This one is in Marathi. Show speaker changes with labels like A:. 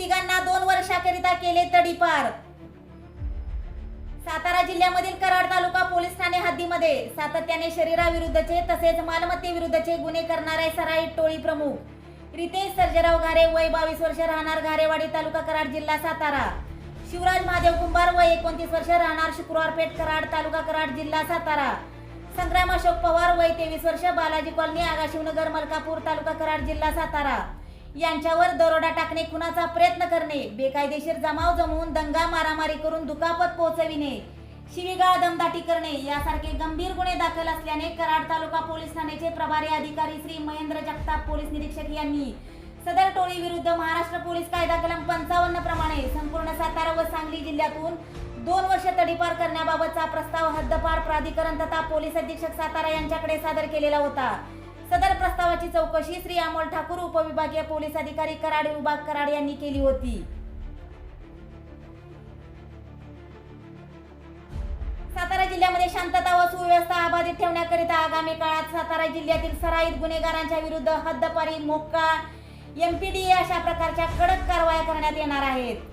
A: तिघांना दोन वर्षाकरिता केले तडीपार. सातारा जिल्ह्यामधील कराड तालुका पोलीस ठाणे हद्दीमध्ये सातत्याने शरीराविरुद्धचे तसेच मालमत्तेविरुद्धचे गुन्हे करणारे सराईत टोळी प्रमुख रितेश सर्जेराव घारे वय बावीस वर्ष राहणार घारेवाडी तालुका कराड जिल्हा सातारा. शिवराज महादेव कुंभार वय एकोणतीस वर्ष राहणार शुक्रवारपेठ कराड तालुका कराड जिल्हा सातारा. संग्राम अशोक पवार वय तेवीस वर्ष बालाजी कॉलनी आगाशिवनगर मलकापूर तालुका कराड जिल्हा सातारा. यांच्यावर दरोडा टाकणे खुनाचा प्रयत्न करणे बेकायदेशीर जमाव जमवून दंगा मारामारी करून दुखापत पोहोचविणे शिवीगाळ दमदाटी करणे यासारखे गंभीर गुन्हे दाखल असल्याने कराड तालुका पोलीस ठाण्याचे प्रभारी अधिकारी श्री महेंद्र जगताप पोलीस निरीक्षक यांनी सदर टोळी विरुद्ध महाराष्ट्र पोलीस कायदा कलम पंचावन्न प्रमाणे संपूर्ण सातारा व सांगली जिल्ह्यातून दोन वर्ष तडीपार करण्याबाबतचा प्रस्ताव हद्दपार प्राधिकरण तथा पोलीस अधीक्षक सातारा यांच्याकडे सादर केलेला होता. सदर प्रस्तावाची चौकशी श्री अमोल ठाकूर उपविभागीय पोलीस अधिकारी कराड विभाग कराड यांनी केली होती. सातारा जिल्ह्यामध्ये शांतता व सुव्यवस्था अबाधित ठेवण्याकरिता आगामी काळात सातारा जिल्ह्यातील सराईत गुन्हेगारांच्या विरुद्ध हद्दपारी मोक्का एमपीडी अशा प्रकारच्या कडक कारवाया करण्यात येणार आहेत.